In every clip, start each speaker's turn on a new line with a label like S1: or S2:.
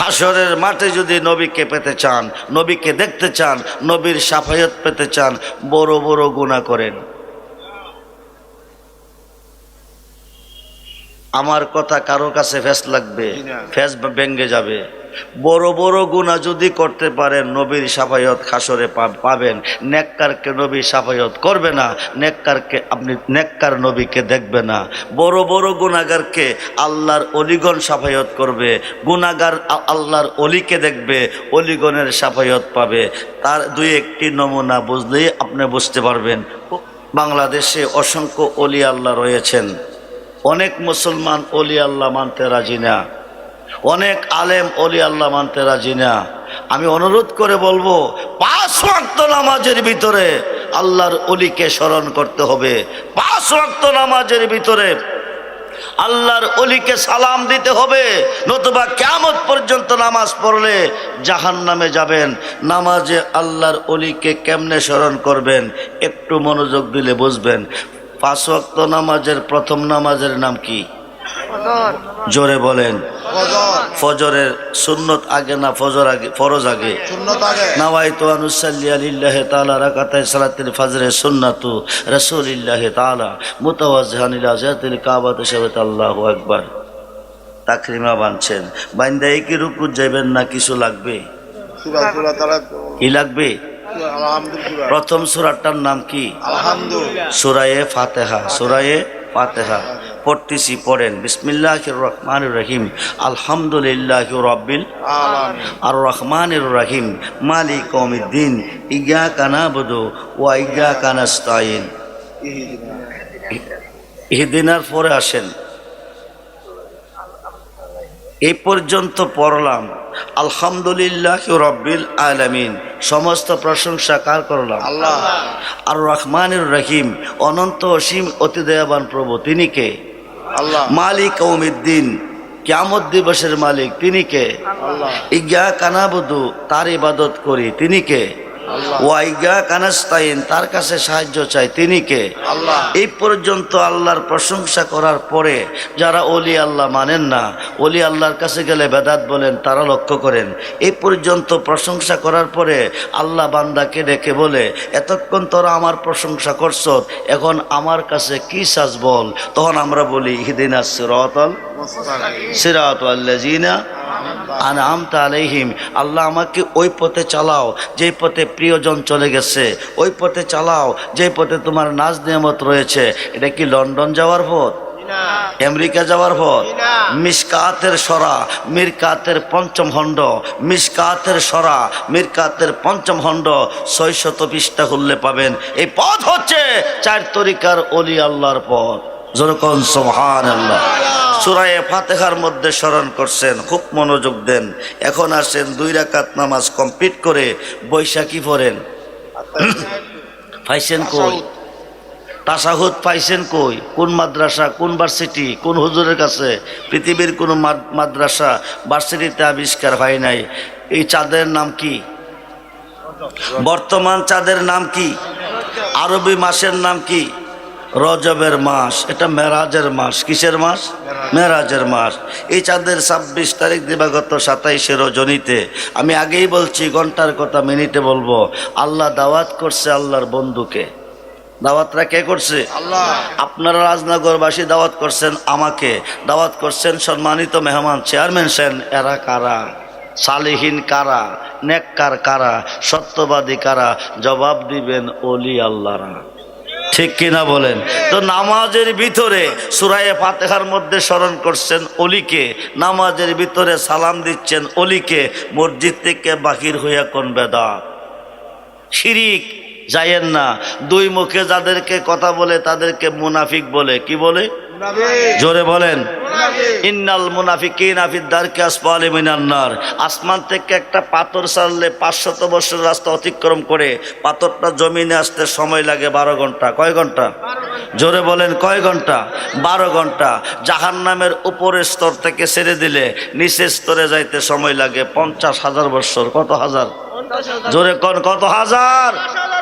S1: হাসরের মাঠে যদি নবীকে পেতে চান নবীকে দেখতে চান নবীর সাফায়ত পেতে চান বড় বড় গুণা করেন। আমার কথা কারও কাছে ফেস লাগবে ফেস ভেঙ্গে যাবে। বড় বড় গুণা যদি করতে পারেন, নবীর সাফায়ত খাসরে পাবেন। নেককারকে নবী সাফায়ত করবে না, নেককারকে আপনি নেককার নবীকে দেখবে না। বড় বড় গুণাগারকে আল্লাহর অলিগণ সাফায়ত করবে। গুণাগার আল্লাহর অলিকে দেখবে, অলিগণের সাফায়ত পাবে। তার দুই একটি নমুনা বুঝলেই আপনি বুঝতে পারবেন। বাংলাদেশে অসংখ্য অলি আল্লাহ রয়েছেন। অনেক মুসলমান অলি আল্লাহ মানতে রাজি না। অনেক আলেম, অলি আল্লাহ মানতে রাজি না। আমি অনুরোধ করে বলব, পাঁচ ওয়াক্ত নামাজের ভিতরে আল্লাহর অলিকে স্মরণ করতে হবে। পাঁচ ওয়াক্ত নামাজের ভিতরে আল্লাহর অলিকে সালাম দিতে হবে, নতুবা কেমত পর্যন্ত নামাজ পড়লে জাহান নামে যাবেন। নামাজে আল্লাহর অলিকে কেমনে স্মরণ করবেন, একটু মনোযোগ দিলে বুঝবেন। পাঁচ ওয়াক্ত নামাজের প্রথম নামাজের নাম কি? জোরে বলেন। ফজরের সুন্নত আগে না ফজর আগে ফরজ আগে? নাওয়াইতু আনুসাল্লি আলিল্লাহি তাআলা রাকাতাই সালাতিল ফজরে সুন্নাতু রাসূলিল্লাহি তাআলা মুতাওয়াজ্জিহান ইলা জাতিল কাবাত শাহাদাত আল্লাহু আকবার। তাকরিমা বানছেন। বাইন্দাই কি রুকু যাবেন না কিছু লাগবে? কি লাগবে? প্রথম সুরাটার নাম কি? সুরায়ে ফাতেহা সুরায়ে ফাতেহা। পড়তেছি পড়েন। বিসমিল্লাহির রহমানির রহিম। আলহামদুলিল্লাহ রাব্বিল আর রহমানির রহিম। মালিক কৌমিদ্দিন ইগা কানাবুদু ওয়া ইগা কানাস্তাইন ইহদিনার পরে আসেন। এই পর্যন্ত পড়লাম। আলহামদুলিল্লাহ রব্বিল আলামিন। সমস্ত প্রশংসা কার করলাম?
S2: আল্লাহ।
S1: আর রহমানুর রহিম। অনন্ত অসীম অতি দয়াবান প্রভু তিনি কে? মালিক কৌমিদ্দিন ক্য়ামত দিবসের মালিক তিনি কে? ইজ্ঞা কানাবধু তার ইবাদত করি তিনি কে? ওয়াইগা কানাস্তাইন তার কাছে সাহায্য চাই। তিনি কে?
S2: আল্লাহ।
S1: এই পর্যন্ত আল্লাহর প্রশংসা করার পরে যারা অলি আল্লাহ মানেন না অলি আল্লাহর কাছে গেলে বেদাত বলেন তারা লক্ষ্য করেন। এই পর্যন্ত প্রশংসা করার পরে আল্লাহ বান্দাকে ডেকে বলে এতক্ষণ তোরা আমার প্রশংসা করছ এখন আমার কাছে কি সাজ বল? তখন আমরা বলি হিদিনা সিরাতল সিরাত আল্লাজিনা আনআমতা আলাইহিম আল্লাহ আমাকে ওই পথে চালাও যেই পথে প্রিয়জন চলে গেছে ওই পথে চালাও যেই পথে তোমার নাজ নিয়ামত রয়েছে। এটা কি লন্ডন যাওয়ার পথ? আমেরিকা যাওয়ার পথ? মিসকাতের সরা মিরকাতের পঞ্চম খণ্ড মিসকাতের সরা মিরকাতের পঞ্চম খণ্ড ছয় শত পৃষ্ঠা খুললে পাবেন। এই পথ হচ্ছে চার তরিকার অলি আল্লাহর পথ। যেরকম সোহান সুরায়ে ফাতেহার মধ্যে স্মরণ করছেন, খুব মনোযোগ দেন। এখন আসেন দুই রাকাত নামাজ কমপ্লিট করে বৈশাখী পড়েন। পাইছেন কই? তাসাহুদ পাইছেন কই? কোন মাদ্রাসা, কোন ভার্সিটি, কোন হুজুরের কাছে? পৃথিবীর কোন মাদ- মাদ্রাসা, ভার্সিটিতে আবিষ্কার হয় নাই। এই চাঁদের নাম কি? বর্তমান চাঁদের নাম কি? আরবি মাসের নাম কি? রজবের মাস এটা মেরাজের মাস। কিসের মাস? মেরাজের মাস। এই চাঁদের ছাব্বিশ তারিখ দিবাগত সাতাইশে রজনীতে আমি আগেই বলছি ঘণ্টার কথা মিনিটে বলব আল্লাহ দাওয়াত করছে আল্লাহর বন্ধুকে। দাওয়াতরা কে করছে?
S2: আল্লাহ।
S1: আপনারা রাজনগরবাসী দাওয়াত করছেন আমাকে দাওয়াত করছেন সম্মানিত মেহমান চেয়ারম্যান সেন এরা কারা? সালিহীন কারা? নেককার কারা? সত্যবাদী কারা? জবাব দিবেন অলি আল্লাহরা। ঠিক কিনা বলেন? তো নামাজের ভিতরে সুরায় ফাতেহার মধ্যে স্মরণ করছেন অলিকে, নামাজের ভিতরে সালাম দিচ্ছেন অলিকে, মসজিদ থেকে বাকির হইয়া কোন বেদা শিরিক, যাইয়েন না। দুই মুখে যাদেরকে কথা বলে তাদেরকে মুনাফিক বলে। কি বলে? জোরে বলেন। ইন্নাল মুনাফিকিন আফিদ দারকে আসফালি মিনান্নার আসমান থেকে একটা পাথর সারলে পাঁচশত বছর রাস্তা অতিক্রম করে পাথরটা জমিনে আসতে সময় লাগে বারো ঘণ্টা। কয় ঘণ্টা? জোরে বলেন কয় ঘণ্টা? বারো ঘণ্টা। জাহান নামের উপরের স্তর থেকে ছেড়ে দিলে নিচের স্তরে যাইতে সময় লাগে পঞ্চাশ হাজার বছর। কত হাজার? জোরে কন কত হাজার?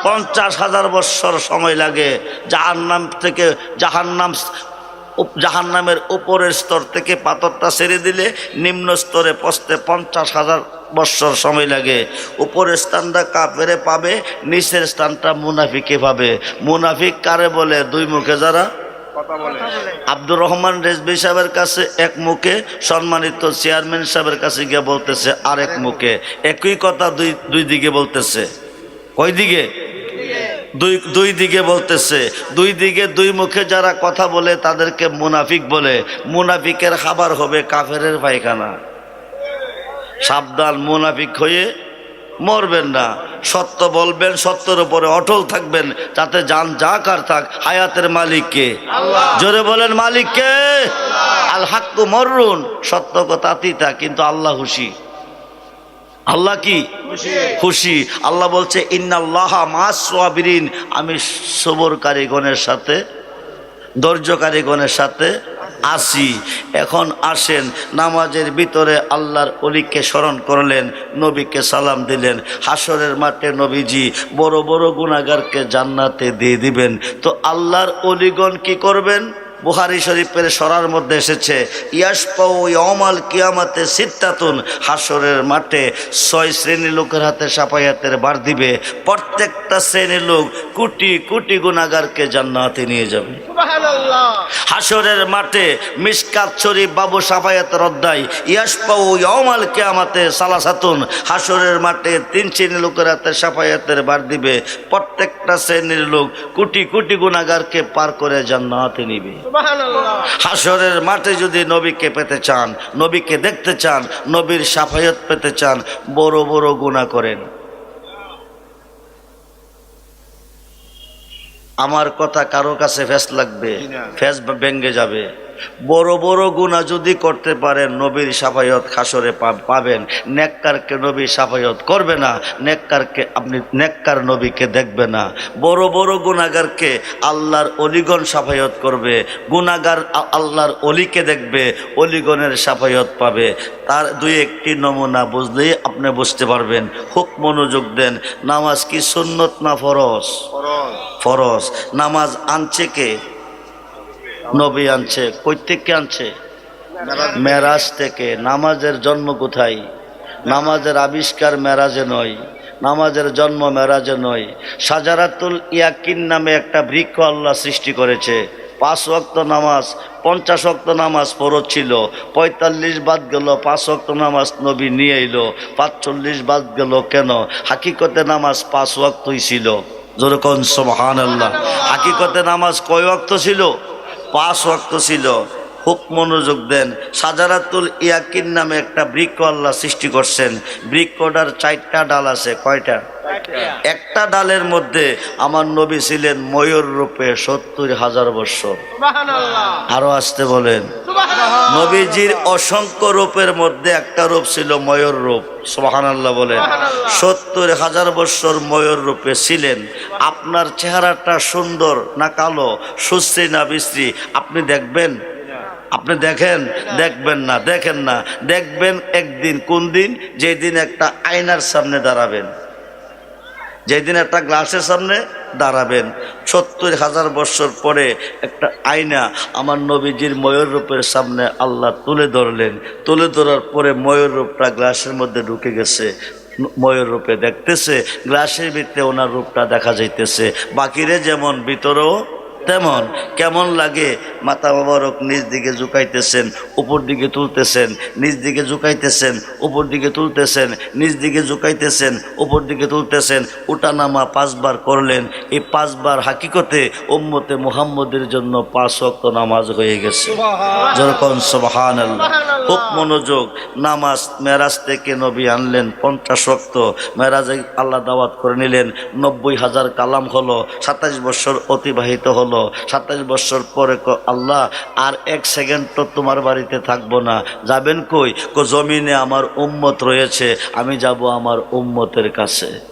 S1: পঞ্চাশ হাজার। বৎসর সময় লাগে জাহান্নাম থেকে জাহান্নাম জাহান নামের উপরের স্তর থেকে পাথরটা ছেড়ে দিলে নিম্ন স্তরে পৌঁছতে পঞ্চাশ হাজার বৎসর সময় লাগে। উপরের স্থানটা কাপেরে পাবে নিচের স্থানটা মুনাফিকে পাবে। মুনাফিক কারে বলে? দুই মুখে যারা? আব্দুর রহমান রেজবি সাহেবের কাছে এক মুখে সম্মানিত চেয়ারম্যান সাহেবের কাছে গিয়ে বলতেছে আরেক মুখে। একই কথা দুই দুই দিকে বলতেছে। কয় দিকে? দুই দুই দিকে বলতেছে দুই দিকে দুই মুখে যারা কথা বলে তাদেরকে মুনাফিক বলে। মুনাফিকের খাবার হবে কাফেরের পায়খানা। সাবধান মুনাফিক হয়ে মরবেন না। সত্য বলবেন সত্যের উপরে অটল থাকবেন যাতে যান যা কার থাক। হায়াতের মালিককে জোরে বলেন মালিককে আল হাক্কু মরুন সত্য কথা তিতা কিন্তু আল্লাহ খুশি আল্লাহ কি? খুশি। আল্লাহ বলছে, ইন্নাল্লাহ মাসবিরিন আমি সবরকারীগণের সাথে ধৈর্যকারীগণের সাথে আসি। এখন আসেন, নামাজের ভিতরে আল্লাহর অলিকে স্মরণ করলেন, নবীকে সালাম দিলেন। হাসরের মাঠে নবীজি বড় বড় গুণাগারকে জান্নাতে দিয়ে দিবেন। তো আল্লাহর অলিগণ কি করবেন? বুহারি শরীফের সরার মধ্যে এসেছে ইয়মাল কিয়ামাতে সিত্তাতুন হাসরের মাঠে ছয় শ্রেণির লোকের হাতে সাফায়াতের বার দিবে প্রত্যেকটা শ্রেণির লোক কোটি কোটি গুণাগারকে জান্নাতে নিয়ে যাবে। হাসরের মাঠে মিসকাত শরীফ বাবু সাফায়াতের অধ্যায় ইয়াসপাউ ইয়মাল কিয়ামাতে সালাসাতুন হাসরের মাঠে তিন শ্রেণির লোকের হাতে সাফায়াতের বার দিবে প্রত্যেকটা শ্রেণির লোক কোটি কোটি গুণাগারকে পার করে জান্নাতে নিবে। হাসরের মাঠে যদি নবীকে পেতে চান নবীকে দেখতে চান নবীর সাফায়ত পেতে চান বড় বড় গুণা করেন। আমার কথা কারও কাছে ফেস লাগবে ফেস ভেঙ্গে যাবে। বড় বড় গুণা যদি করতে পারেন নবীর সাফায়ত খাসরে পাবেন। নেককারকে নবী সাফায়ত করবে না নেককারকে আপনি নেককার নবীকে দেখবে না। বড় বড় গুণাগারকে আল্লাহর অলিগণ সাফায়ত করবে। গুণাগার আল্লাহর অলিকে দেখবে অলিগণের সাফায়ত পাবে। তার দুই একটি নমুনা বুঝলেই আপনি বুঝতে পারবেন। খুব মনোযোগ দেন। নামাজ কি সুন্নত না ফরজ। ফরজ। নামাজ আনছে কে? নবী আনছে থেকে আনছে। মেরাজ থেকে, নামাজের জন্ম কোথায়? নামাজের আবিষ্কার মেরাজে নয়, নামাজের জন্ম মেরাজে নয়। সাজারাতুল ইয়াকিন নামে একটা বৃক্ষ আল্লাহ সৃষ্টি করেছে। পাঁচ ওয়াক্ত নামাজ, পঞ্চাশ ওয়াক্ত নামাজ ফরজ ছিল পঁয়তাল্লিশ বাদ গেল, পাঁচ ওয়াক্ত নামাজ নবী নিয়ে এলো, পাঁচচল্লিশ বাদ গেল কেন? হাকিকতে নামাজ পাঁচ ওয়াক্তই ছিল। যেরকম সোহান আল্লাহ হাকিকতে নামাজ কয় ওয়াক্ত ছিল? পাঁচ ওয়াক্ত ছিল। খুব মনোযোগ দেন। সাজারাতুল ইয়াকিন নামে একটা বৃক্ষ আল্লাহ সৃষ্টি করছেন। বৃক্ষটার চারটা ডাল আছে। কয়টা? একটা ডালের মধ্যে আমার নবী ছিলেন ময়ূর রূপে সত্তর হাজার বছর আরও আসতে বলেন। নবীজির অসংখ্য রূপের মধ্যে একটা রূপ ছিল ময়ূর রূপ। সোহান আল্লাহ বলেন সত্তর হাজার বৎসর ময়ূর রূপে ছিলেন। আপনার চেহারাটা সুন্দর না কালো? সুশ্রী না বিশ্রী? আপনি দেখবেন আপনি দেখেন, দেখবেন না, দেখেন না। দেখবেন একদিন, কোন দিন? যেদিন একটা আয়নার সামনে দাঁড়াবেন। যেদিন একটা গ্লাসের সামনে দাঁড়াবেন। সত্তর হাজার বছর পরে একটা আয়না আমার নবীজির ময়ূর রূপের সামনে আল্লাহ তুলে ধরলেন। তুলে ধরার পরে ময়ূর রূপটা গ্লাসের মধ্যে ঢুকে গেছে। ময়ূর রূপে দেখতেছে, গ্লাসের ভিতরে ওনার রূপটা দেখা যাইতেছে। বাকিরে যেমন ভিতরেও তেমন কেমন লাগে? মাথা মোবারক নিজ দিকে ঝুঁকাইতেছেন উপর দিকে তুলতেছেন নিজ দিকে ঝুঁকাইতেছেন উপর দিকে তুলতেছেন নিজ দিকে ঝুঁকাইতেছেন উপর দিকে তুলতেছেন। উঠানামা পাঁচবার করলেন। এই পাঁচবার হাকিকতে উম্মতে মুহাম্মদের জন্য পাঁচ অক্ত নামাজ হয়ে গেছে। যেরকম সোবাহান আল্লাহ খুব মনোযোগ। নামাজ মেরাজ থেকে নবী আনলেন পঞ্চাশ অক্ত মেরাজে আল্লাহ দাওয়াত করে নিলেন। নব্বই হাজার কালাম হলো। সাতাইশ বছর অতিবাহিত হলো। সাতাইশ বছর পরে আল্লাহ, আর এক সেকেন্ড তো তোমার বাড়িতে থাকব না। যাবেন কই? কো, জমিনে আমার উম্মত রয়েছে, আমি যাব আমার উম্মতের কাছে।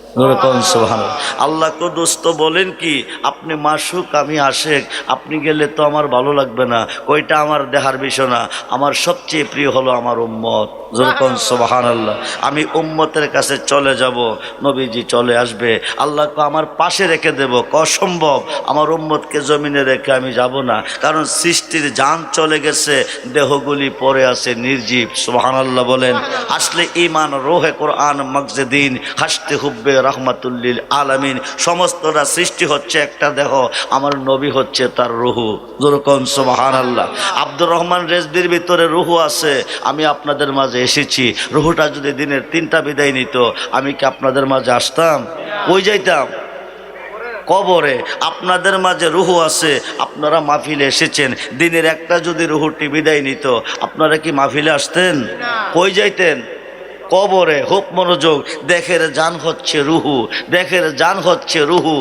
S1: আল্লাহ কো দোস্ত বলেন কি, আপনি মাসুক, আমি আশেক, আপনি গেলে তো আমার ভালো লাগবে না। কইটা আমার দেহার বিষয় না, আমার সবচেয়ে প্রিয় হলো আমার উম্মত। যেরকম সোহান আল্লাহ আমি উম্মতের কাছে চলে যাব, নবীজি চলে আসবে। আল্লাহকে আমার পাশে রেখে দেব, অসম্ভব। আমার উম্মতকে জমিনে রেখে আমি যাব না। কারণ সৃষ্টির যান চলে গেছে, দেহগুলি পরে আছে নির্জীব। সোহান আল্লাহ বলেন, আসলে ইমান রোহে কোরআন মকজেদিন হাসতে হুব্বে রহমাতুল্লিল আলামিন। সমস্তটা সৃষ্টি হচ্ছে একটা দেহ আমার নবী হচ্ছে তার রুহু। যেরকম সোহান আল্লাহ আব্দুর রহমান রেজবির ভিতরে রুহু আছে আমি আপনাদের মাঝে এসেছি। রুহুটা যদি দিনের তিনটা বিদায় নিত আমি কি আপনাদের মাঝে আসতাম? কই যাইতাম? কবরে। আপনাদের মাঝে রুহু আছে আপনারা মাহফিলে এসেছেন। দিনের একটা যদি রুহুটি বিদায় নিত আপনারা কি মাহফিলে আসতেন? কই যাইতেন? কবরে হোক মনোযোগ দেখের জান হচ্ছে রুহু দেখের জান হচ্ছে রুহু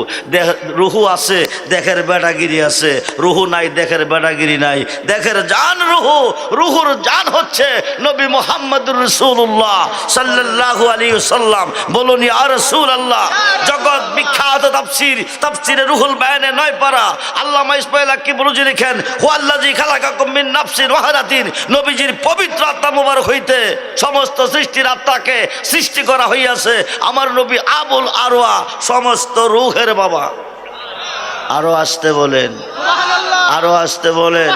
S1: রুহু আছে দেখের বেটাগিরি আছে, রুহু নাই দেখের বেটাগিরি নাই দেখের জান রুহু, রুহুর জান হচ্ছে নবী মোহাম্মদুর রসুল্লাহ সাল্লাল্লাহু আলাইহি সাল্লাম বলুন ইয়া রাসূলুল্লাহ, জগৎ বিখ্যাত তাফসীর, তাফসীরে রুহুল বায়ানে নয় পারা, আল্লামা ইসমাইল কি বলুজি লিখেন, হুয়াল্লাযী খালাকাকুম মিন নাফসিন ওয়াহিদাতিন, নবীজির পবিত্র আত্মা মুবারক হইতে সমস্ত সৃষ্টির আত্মাকে সৃষ্টি করা হইয়াছে। আমার নবী আবুল আরওয়া সমস্ত রুহের বাবা। আরও আসতে বলেন। আরও আসতে বলেন।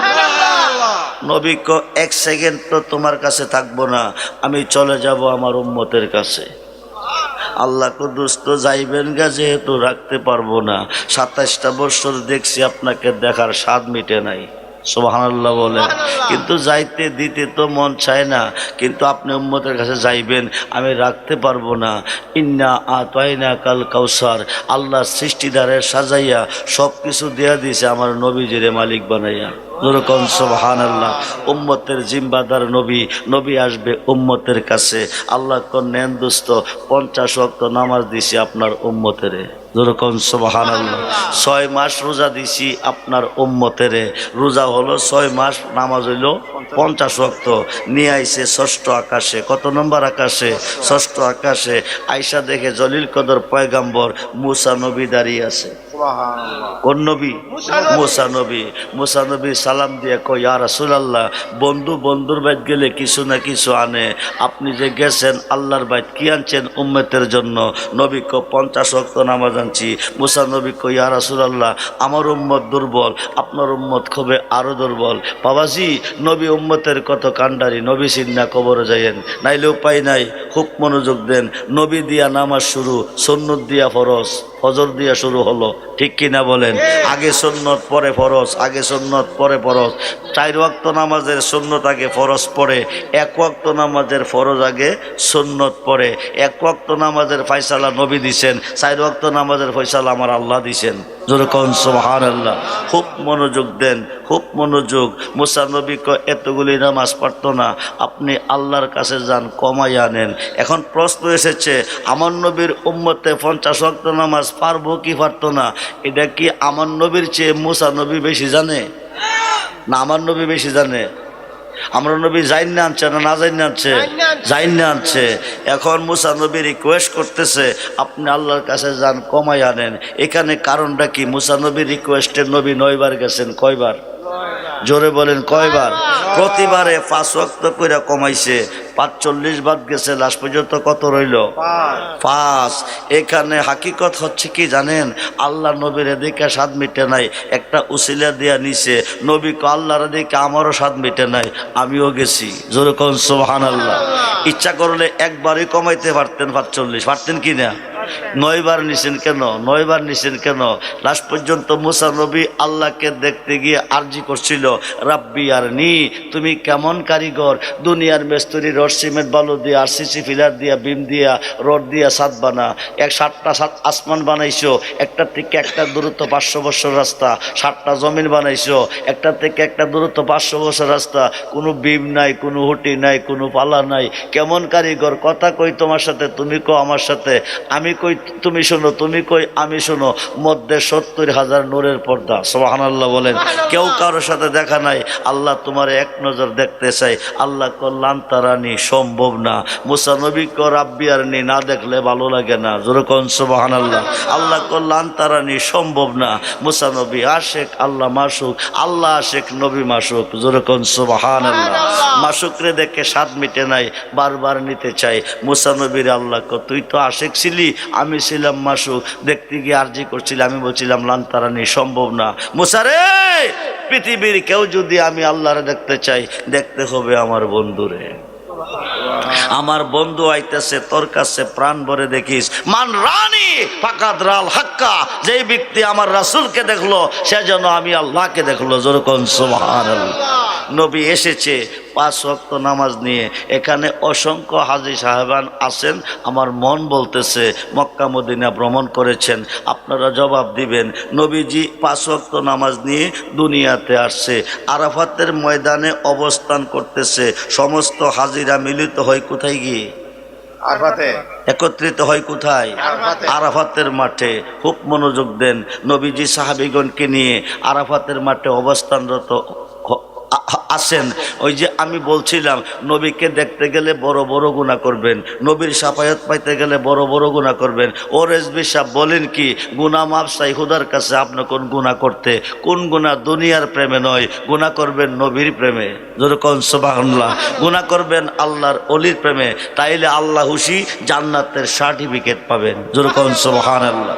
S1: নবী ক এক সেকেন্ড তো তোমার কাছে থাকব না আমি চলে যাব আমার উম্মতের কাছে। আল্লাহ দুস্থ যাইবেন গা যেহেতু রাখতে পারব না। সাতাশটা বছর দেখছি আপনাকে দেখার স্বাদ মিটে নাই। সোহানাল্লাহ বলে কিন্তু যাইতে দিতে তো মন চায় না। কিন্তু আপনি উম্মতের কাছে যাইবেন আমি রাখতে পারব না। ইন্না আতাইনা কাল কাউসার। আল্লাহ সৃষ্টিদারের সাজাইয়া সব কিছু দেয়া দিয়েছে আমার নবীজিরে মালিক বানাইয়া। যেরকম সোহান আল্লাহ উম্মতের জিম্বাদার নবী নবী আসবে উম্মতের কাছে। আল্লাহ নেন দুস্থ পঞ্চাশ অক্ত নামাজ দিছি আপনার উম্মতেরে। যেরকম সোহান আল্লাহ ছয় মাস রোজা দিছি আপনার উম্মতেরে। রোজা হলো ছয় মাস, নামাজ হইল পঞ্চাশ অক্ত নিয়ে আইছে ষষ্ঠ আকাশে। কত নম্বর আকাশে? ষষ্ঠ আকাশে। আইসা দেখে জলিল কদর পয়গাম্বর মুসা নবী দাঁড়িয়ে আছে। কোন নবী? মুসা নবী। মুসা নবী। সালাম দিয়ে কই ইয়া রাসূলুল্লাহ বন্ধু বন্ধুর বাইত গেলে কিছু না কিছু আনে। আপনি যে গেছেন আল্লাহর বাইত কি আনছেন উম্মতের জন্য? নবী কো পঞ্চাশ অক্ত নামাজ আনছি। মুসা নবী কই ইয়া রাসূলুল্লাহ আমার উম্মত দুর্বল আপনার উম্মত খুবই আরও দুর্বল। বাবাজি নবী উম্মতের কত কান্ডারি নবী সিন্না কবরে যাইয়েন। নাইলে উপায় নাই খুব মনোযোগ দেন। নবী দিয়া নামাজ শুরু সন্ন্যত দিয়া ফরজ ফজর দিয়া শুরু হলো। ঠিক কিনা বলেন? আগে সুন্নত পরে ফরজ আগে সুন্নত পরে ফরজ। চার ওয়াক্ত নামাজের সুন্নত আগে ফরজ পড়ে এক ওয়াক্ত নামাজের ফরজ আগে সুন্নত পড়ে। এক ওয়াক্ত নামাজের ফয়সালা নবী দিছেন চার ওয়াক্ত নামাজের ফয়সালা আমার আল্লাহ দিছেন। যেরকম সোহান আল্লাহ খুব মনোযোগ দেন খুব মনোযোগ। মুসা নবী ক এতগুলি নামাজ পারতো না আপনি আল্লাহর কাছে যান কমাই আনেন এখন প্রশ্ন এসেছে আমার নবীর উম্মতে পঞ্চাশ ওয়াক্ত নামাজ পারব কি পারতো না? এটা কি আমার নবীর চেয়ে মুসা নবী বেশি জানে? না আমার নবী বেশি জানে। আমরা নবী যাই না আনছে না না যাই না আনছে। যাই না আনছে। এখন মুসা নবী রিকোয়েস্ট করতেছে আপনি আল্লাহর কাছে যান কমাই আনেন। এখানে কারণটা কি? মুসা নবী রিকোয়েস্টে নবী নয়বার গেছেন কয়বার? জোরে বলেন, কয়বার? প্রতিবারে পাঁচ ওয়াক্ত কইরা কমাইছে, পাঁচচল্লিশ বাদ গেছে লাস্ট পর্যন্ত কত রইল? পাঁচ। এখানে হাকিকত হচ্ছে কি জানেন? আল্লাহ নবীর এদিকে স্বাদ মিটে নাই, একটা উসিলা দিয়া নিছে, নবী কো আল্লাহর এদিকে আমারও স্বাদ মিটে নাই, আমিও গেছি। জোরে কোন সোহান আল্লাহ ইচ্ছা করলে একবারই কমাইতে পারতেন পাঁচচল্লিশ, পারতেন কি না? নয়বার নিছেন কেন? নয়বার নিছেন কেন? লাস্ট পর্যন্ত মুসা নবী আল্লাহকে দেখতে গিয়ে আরজি করছিল, রাব্বি আর নি তুমি কেমন কারিগর? দুনিয়ার মেস্তরি, রড সিমেন্ট, বালু দিয়া, আরসিসি ফিলার দিয়া, বিম দিয়া, রড দিয়া সাত বানা। এক সাতটা সাত আসমান বানাইছো, একটা থেকে একটা দূরত্ব পাঁচশো বছর রাস্তা। সাতটা জমিন বানাইছো, একটা থেকে একটা দূরত্ব পাঁচশো বছর রাস্তা। কোনো বিম নাই, কোনো হুটি নাই, কোনো পালা নাই। কেমন কারিগর? কথা কই তোমার সাথে? তুমি কো আমার সাথে। আমি কই তুমি শোনো তুমি কই আমি শোনো মধ্যে সত্তর হাজার নূরের পর্দা সোহানাল্লাহ বলেন। কেউ কারোর সাথে দেখা নাই আল্লাহ তোমার এক নজর দেখতে চাই আল্লাহ কল্যাণ তারানি সম্ভব না। মুসা নবী কর রাব্বি আর নি না দেখলে ভালো লাগে না। যেরকম সুবাহান আল্লাহ আল্লাহ কল্যাণ তারানি সম্ভব না। মুসানবী আশেক আল্লাহ মাসুক আল্লাহ আশেক নবী মাসুক। যেরকম সুবাহান আল্লাহ মাসুকরে দেখে স্বাদ মিটে নাই বারবার নিতে চাই মুসানবীর আল্লাহ কো, তুই তো আশেক ছিলি আমি ছিলাম মাসুক, দেখতে গিয়ে আর্জি করছিলি আমি বলছিলাম লান্তারানি সম্ভব না। মুসারে পৃথিবীর কেউ যদি আমি আল্লাহরে দেখতে চাই, দেখতে হবে আমার বন্ধুরে। আমার বন্ধু আইতেছে, তোর কাছে প্রাণ ভরে দেখিস। মান রানী ফাকাদ রাল হাক্কা, যেই ব্যক্তি আমার রাসূলকে দেখল, সে যেন আমি আল্লাহকে দেখল। যেরকম সুবহানাল্লাহ। নবী এসেছে পাঁচ ওয়াক্ত নামাজ নিয়ে। এখানে অসংখ্য হাজি সাহেবান আছেন আমার মন বলতেছে মক্কা মদিনা ভ্রমণ করেছেন আপনারা জবাব দিবেন নবীজি পাঁচ ওয়াক্ত নামাজ নিয়ে দুনিয়াতে আসছে আরাফাতের ময়দানে অবস্থান করতেছে সমস্ত হাজিরা মিলিত হয় কোথায় গিয়ে?
S2: আরফাতে।
S1: একত্রিত হয় কোথায়? আরাফাতের মাঠে। খুব মনোযোগ দেন নবীজি সাহাবিগণকে নিয়ে। আরাফাতের মাঠে অবস্থানরত আসেন ওই যে আমি বলছিলাম, নবীকে দেখতে গেলে বড় বড় গুণা করবেন, নবীর সাফায়ত পাইতে গেলে বড় বড় গুণা করবেন। ও রেজবি সাহেব, বলেন কি গুণা মাপ চাই, হুদার কাছে আপনি কোন গুণা করতে? কোন গুণা দুনিয়ার প্রেমে নয় গুণা করবেন নবীর প্রেমে। যেরকম সুবহানাল্লাহ। গুণা করবেন আল্লাহর অলির প্রেমে, তাইলে আল্লাহ হুশি জান্নাতের সার্টিফিকেট পাবেন। যেরকম সুবহানাল্লাহ।